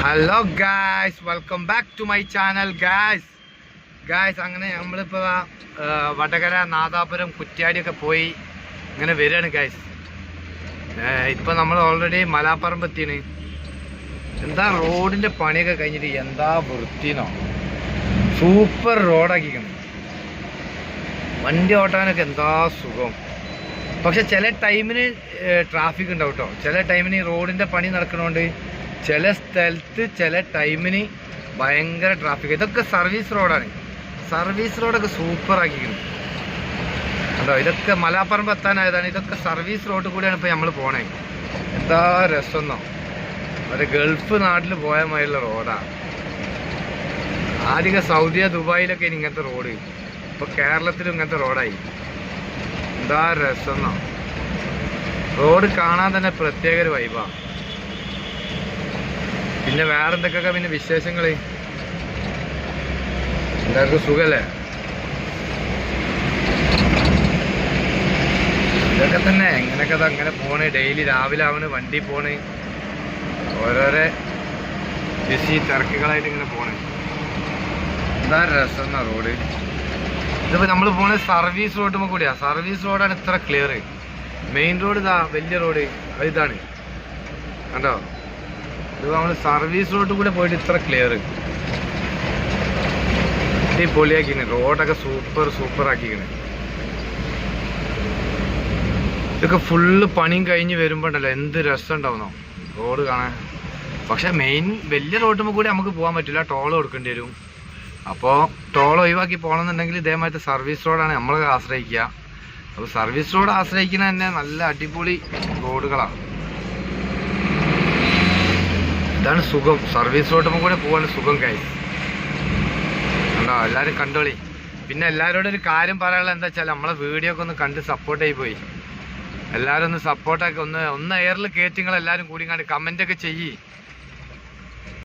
Hello guys welcome back to my channel guys guys അങ്ങനെ നമ്മളിപ്പോൾ വടകര നാദാപുരം കുറ്റ്യാടിയൊക്കെ പോയി ഇങ്ങനെ വരികയാണ് ഗായ്സ് ഇപ്പം നമ്മൾ ഓൾറെഡി മലാപ്പറമ്പ് എത്തിയാണ് എന്താ റോഡിന്റെ പണിയൊക്കെ കഴിഞ്ഞിട്ട് എന്താ വൃത്തിനോ സൂപ്പർ റോഡാക്കിക്കണം വണ്ടി ഓട്ടാനൊക്കെ എന്താ സുഖം? പക്ഷെ ചില ടൈമിന് ട്രാഫിക് ഉണ്ടാവും കേട്ടോ ചില ടൈമിന് റോഡിന്റെ പണി നടക്കണോണ്ട് ചില സ്ഥലത്ത് ചില ടൈമിന് ഭയങ്കര ട്രാഫിക് ഇതൊക്കെ സർവീസ് റോഡാണ് സർവീസ് റോഡൊക്കെ സൂപ്പർ കണ്ടോ? ഇതൊക്കെ മലാപ്പറമ്പ് എത്താനായതാണ്. ഇതൊക്കെ സർവീസ് റോഡ് കൂടിയാണ് ഇപ്പോൾ നമ്മൾ പോണേ. എന്താ രസമെന്നോ ഒരു ഗൾഫ് നാട്ടിൽ പോയ മാതിരിയുള്ള റോഡാണ് ആദ്യമൊക്കെ സൗദിയ ദുബായിലൊക്കെ ഇങ്ങനത്തെ റോഡ് ഇപ്പൊ കേരളത്തിലും ഇങ്ങനത്തെ റോഡായി എന്താ രസമെന്നോ റോഡ് കാണാൻ തന്നെ പ്രത്യേക ഒരു വൈബാ പിന്നെ വേറെ എന്തൊക്കെയൊക്കെ പിന്നെ വിശേഷങ്ങൾ എല്ലാവർക്കും സുഖല്ലേ? ഇതൊക്കെ തന്നെ എങ്ങനെയൊക്കെ അത് അങ്ങനെ പോണ്. ഡെയിലി രാവിലെ അവന് വണ്ടി പോണ്. ഓരോരോ ബിസി തിരക്കുകളായിട്ട് ഇങ്ങനെ പോണ്. എന്താ രസം എന്നാ റോഡ്? ഇതിപ്പോ നമ്മൾ പോണ സർവീസ് റോഡ് കൂടിയാ. സർവീസ് റോഡാണ് ഇത്ര ക്ലിയർ മെയിൻ റോഡ് ഇതാ വലിയ റോഡ്. ഇതാണ്. കണ്ടോ? ഇത് നമ്മൾ സർവീസ് റോഡ് കൂടെ പോയിട്ട് ഇത്ര ക്ലിയർ പൊളിയാക്കിന് റോഡൊക്കെ സൂപ്പർ സൂപ്പർ ആക്കിക്കണ് ഇതൊക്കെ ഫുള്ള് പണിയും കഴിഞ്ഞ് വരുമ്പോണ്ടല്ലോ എന്ത് രസം ഉണ്ടാവുന്നോ റോഡ് കാണാൻ. പക്ഷെ മെയിൻ വലിയ റോഡുമ്പോൾ കൂടി നമുക്ക് പോകാൻ പറ്റില്ല. ടോൾ കൊടുക്കേണ്ടി വരും. അപ്പോൾ ടോൾ ഒഴിവാക്കി പോകണമെന്നുണ്ടെങ്കിൽ ഇതേമാതിരി സർവീസ് റോഡാണ് നമ്മൾ ആശ്രയിക്കുക. അപ്പോൾ സർവീസ് റോഡ് ആശ്രയിക്കുന്ന തന്നെ നല്ല അടിപൊളി റോഡുകളാണ് ഇതാണ് സുഖം. സർവീസ് റോഡുമ്പോൾ കൂടെ പോകാൻ സുഖം കൈ കണ്ടോ? എല്ലാവരും കണ്ടോളി. പിന്നെ എല്ലാവരോടും ഒരു കാര്യം പറയാനുള്ളത് എന്താ വെച്ചാൽ നമ്മളെ വീഡിയോ ഒക്കെ ഒന്ന് കണ്ട് സപ്പോർട്ട് ആയി പോയി. എല്ലാവരും ഒന്ന് സപ്പോർട്ടാക്കി ഒന്ന് ഒന്ന് എയറിൽ കയറ്റിങ്ങൾ എല്ലാവരും കൂടി കണ്ട് കമന്റ് ഒക്കെ ചെയ്യ്.